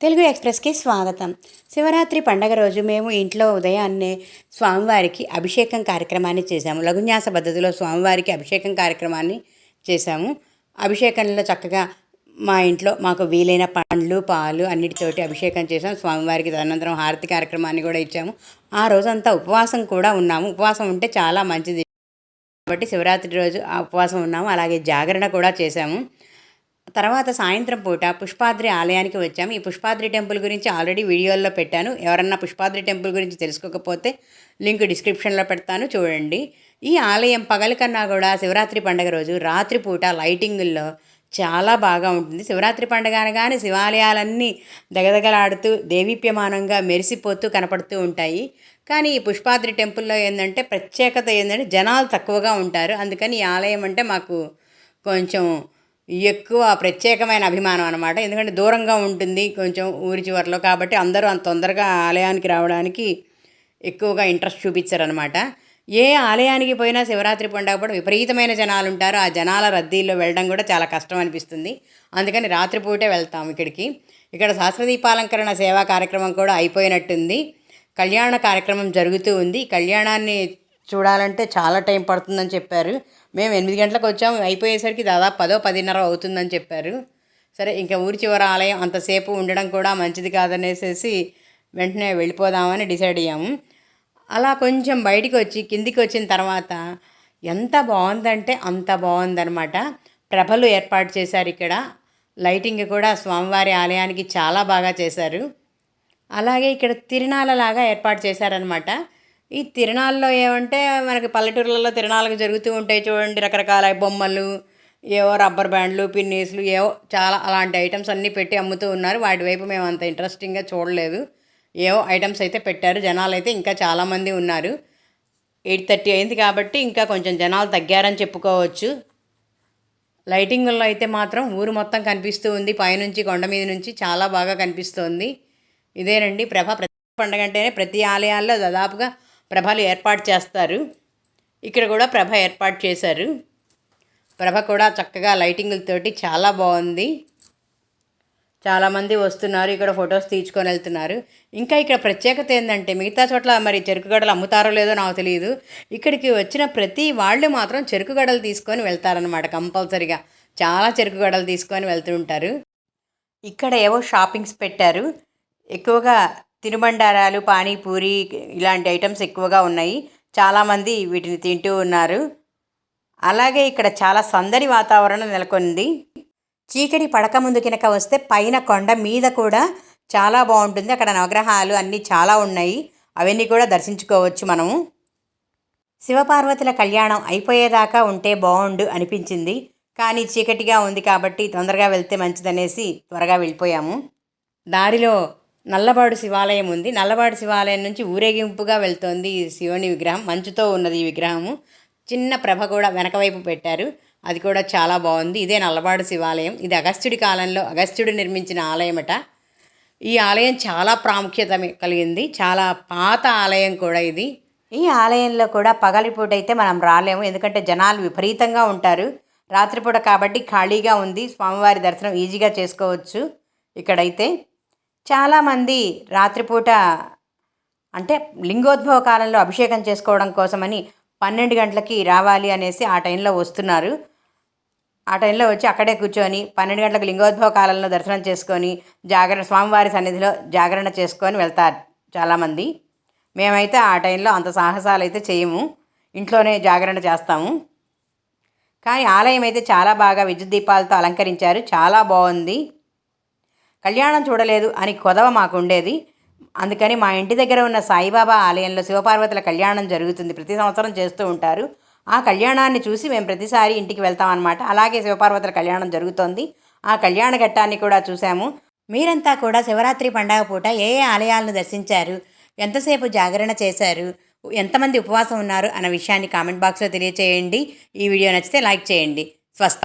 తెలుగు ఎక్స్ప్రెస్కి స్వాగతం. శివరాత్రి పండగ రోజు మేము ఇంట్లో ఉదయాన్నే స్వామివారికి అభిషేకం కార్యక్రమాన్ని చేశాము. లఘున్యాస పద్ధతిలో స్వామివారికి అభిషేకం కార్యక్రమాన్ని చేశాము. అభిషేకంలో చక్కగా మా ఇంట్లో మాకు వీలైన పండ్లు పాలు అన్నిటితోటి అభిషేకం చేసాం స్వామివారికి తదనంతరం హారతి కార్యక్రమాన్ని కూడా ఇచ్చాము. ఆ రోజంతా ఉపవాసం కూడా ఉన్నాము. ఉపవాసం ఉంటే చాలా మంచిది. కాబట్టి శివరాత్రి రోజు ఆ ఉపవాసం ఉన్నాము. అలాగే జాగరణ కూడా చేశాము. తర్వాత సాయంత్రం పూట పుష్పాద్రి ఆలయానికి వచ్చాము. ఈ పుష్పాద్రి టెంపుల్ గురించి ఆల్రెడీ వీడియోల్లో పెట్టాను. ఎవరన్నా పుష్పాద్రి టెంపుల్ గురించి తెలుసుకోకపోతే లింక్ డిస్క్రిప్షన్లో పెడతాను చూడండి. ఈ ఆలయం పగల కన్నా కూడా శివరాత్రి పండుగ రోజు రాత్రిపూట లైటింగుల్లో చాలా బాగా ఉంటుంది. శివరాత్రి పండుగ అనగానే శివాలయాలన్నీ దగదగలాడుతూ దేవీప్యమానంగా మెరిసిపోతూ కనపడుతూ ఉంటాయి. కానీ ఈ పుష్పాద్రి టెంపుల్లో ఏంటంటే ప్రత్యేకత ఏంటంటే జనాలు తక్కువగా ఉంటారు. అందుకని ఈ ఆలయం అంటే మాకు కొంచెం ఎక్కువ ప్రత్యేకమైన అభిమానం అనమాట ఎందుకంటే దూరంగా ఉంటుంది కొంచెం ఊరి చివరిలో కాబట్టి అందరూ అంత తొందరగా ఆలయానికి రావడానికి ఎక్కువగా ఇంట్రెస్ట్ చూపించారనమాట ఏ ఆలయానికి పోయినా శివరాత్రి పండుగ కూడా విపరీతమైన జనాలు ఉంటారు. ఆ జనాల రద్దీల్లో వెళ్ళడం కూడా చాలా కష్టం అనిపిస్తుంది. అందుకని రాత్రిపూటే వెళ్తాం ఇక్కడికి. ఇక్కడ శాస్త్రదీపాలంకరణ సేవా కార్యక్రమం కూడా అయిపోయినట్టుంది. కళ్యాణ కార్యక్రమం జరుగుతూ ఉంది. కళ్యాణాన్ని చూడాలంటే చాలా టైం పడుతుందని చెప్పారు. మేము ఎనిమిది గంటలకు వచ్చాము. అయిపోయేసరికి దాదాపు పదో పదిన్నర అవుతుందని చెప్పారు. సరే ఇంకా ఊరి చివర ఆలయం అంతసేపు ఉండడం కూడా మంచిది కాదనేసేసి వెంటనే వెళ్ళిపోదామని డిసైడ్ అయ్యాము. అలా కొంచెం బయటికి వచ్చి కిందికి వచ్చిన తర్వాత ఎంత బాగుందంటే అంత బాగుందనమాట ప్రభలు ఏర్పాటు చేశారు ఇక్కడ. లైటింగ్ కూడా స్వామివారి ఆలయానికి చాలా బాగా చేశారు. అలాగే ఇక్కడ తిరణాలలాగా ఏర్పాటు చేశారనమాట ఈ తిరణాల్లో ఏమంటే మనకి పల్లెటూర్లలో తిరణాలకు జరుగుతూ ఉంటాయి చూడండి రకరకాల బొమ్మలు ఏవో రబ్బర్ బ్యాండ్లు పిన్నీసులు ఏవో చాలా అలాంటి ఐటమ్స్ అన్నీ పెట్టి అమ్ముతూ ఉన్నారు. వాటి వైపు మేము అంత ఇంట్రెస్టింగ్గా చూడలేదు. ఏవో ఐటమ్స్ అయితే పెట్టారు. జనాలు అయితే ఇంకా చాలామంది ఉన్నారు. ఎయిట్ థర్టీ అయింది కాబట్టి ఇంకా కొంచెం జనాలు తగ్గారని చెప్పుకోవచ్చు. లైటింగ్లో అయితే మాత్రం ఊరు మొత్తం కనిపిస్తూ ఉంది. పైనుంచి కొండ మీద నుంచి చాలా బాగా కనిపిస్తోంది. ఇదేనండి ప్రభ ప్రతి పండగ అంటేనే ప్రతి ఆలయాల్లో దాదాపుగా ప్రభలు ఏర్పాటు చేస్తారు. ఇక్కడ కూడా ప్రభ ఏర్పాటు చేశారు. ప్రభ కూడా చక్కగా లైటింగులతోటి చాలా బాగుంది. చాలామంది వస్తున్నారు ఇక్కడ ఫొటోస్ తీర్చుకొని వెళ్తున్నారు. ఇంకా ఇక్కడ ప్రత్యేకత ఏంటంటే మిగతా చోట్ల మరి చెరుకు గడలు అమ్ముతారో లేదో నాకు తెలియదు. ఇక్కడికి వచ్చిన ప్రతి వాళ్ళు మాత్రం చెరుకు గడలు తీసుకొని వెళ్తారనమాట కంపల్సరిగా. చాలా చెరుకు గడలు తీసుకొని వెళ్తుంటారు ఇక్కడ ఏవో షాపింగ్స్ పెట్టారు. ఎక్కువగా తినుబండారాలు పానీపూరి ఇలాంటి ఐటమ్స్ ఎక్కువగా ఉన్నాయి. చాలామంది వీటిని తింటూ ఉన్నారు. అలాగే ఇక్కడ చాలా సందడి వాతావరణం నెలకొంది. చీకటి పడక ముందు కనుక వస్తే పైన కొండ మీద కూడా చాలా బాగుంటుంది. అక్కడ నవగ్రహాలు అన్నీ చాలా ఉన్నాయి. అవన్నీ కూడా దర్శించుకోవచ్చు మనము శివపార్వతుల కళ్యాణం అయిపోయేదాకా ఉంటే బాగుండు అనిపించింది. కానీ చీకటిగా ఉంది కాబట్టి తొందరగా వెళ్తే మంచిదనేసి త్వరగా వెళ్ళిపోయాము. దారిలో నల్లబాడు శివాలయం ఉంది. నల్లబాడు శివాలయం నుంచి ఊరేగింపుగా వెళ్తోంది ఈ శివుని విగ్రహం. మంచుతో ఉన్నది ఈ విగ్రహము. చిన్న ప్రభ కూడా వెనక వైపు పెట్టారు. అది కూడా చాలా బాగుంది. ఇదే నల్లబాడు శివాలయం. ఇది అగస్త్యుడి కాలంలో అగస్త్యుడు నిర్మించిన ఆలయమట. ఈ ఆలయం చాలా ప్రాముఖ్యత కలిగింది. చాలా పాత ఆలయం కూడా ఇది. ఈ ఆలయంలో కూడా పగలిపూట అయితే మనం రాలేము. ఎందుకంటే జనాలు విపరీతంగా ఉంటారు. రాత్రిపూట కాబట్టి ఖాళీగా ఉంది. స్వామివారి దర్శనం ఈజీగా చేసుకోవచ్చు. ఇక్కడైతే చాలామంది రాత్రిపూట అంటే లింగోద్భవ కాలంలో అభిషేకం చేసుకోవడం కోసమని పన్నెండు గంటలకి రావాలి అనేసి ఆ టైంలో వస్తున్నారు. ఆ టైంలో వచ్చి అక్కడే కూర్చొని పన్నెండు గంటలకు లింగోద్భవ కాలంలో దర్శనం చేసుకొని జాగరణ స్వామివారి సన్నిధిలో జాగరణ చేసుకొని వెళ్తారు చాలామంది. మేమైతే ఆ టైంలో అంత సాహసాలు అయితే చేయము. ఇంట్లోనే జాగరణ చేస్తాము. కానీ ఆలయం అయితే చాలా బాగా విద్యుత్ దీపాలతో అలంకరించారు. చాలా బాగుంది. కళ్యాణం చూడలేదు అని కొదవ మాకు ఉండేది అందుకని మా ఇంటి దగ్గర ఉన్న సాయిబాబా ఆలయంలో శివపార్వతుల కళ్యాణం జరుగుతుంది. ప్రతి సంవత్సరం చేస్తూ ఉంటారు. ఆ కళ్యాణాన్ని చూసి మేము ప్రతిసారి ఇంటికి వెళ్తామన్నమాట. అలాగే శివపార్వతుల కళ్యాణం జరుగుతోంది. ఆ కళ్యాణ ఘట్టాన్ని కూడా చూసాము మీరంతా కూడా శివరాత్రి పండగ పూట ఏ ఏ ఆలయాలను దర్శించారు? ఎంతసేపు జాగరణ చేశారు? ఎంతమంది ఉపవాసం ఉన్నారు? అన్న విషయాన్ని కామెంట్ బాక్స్లో తెలియచేయండి. ఈ వీడియో నచ్చితే లైక్ చేయండి. స్వస్త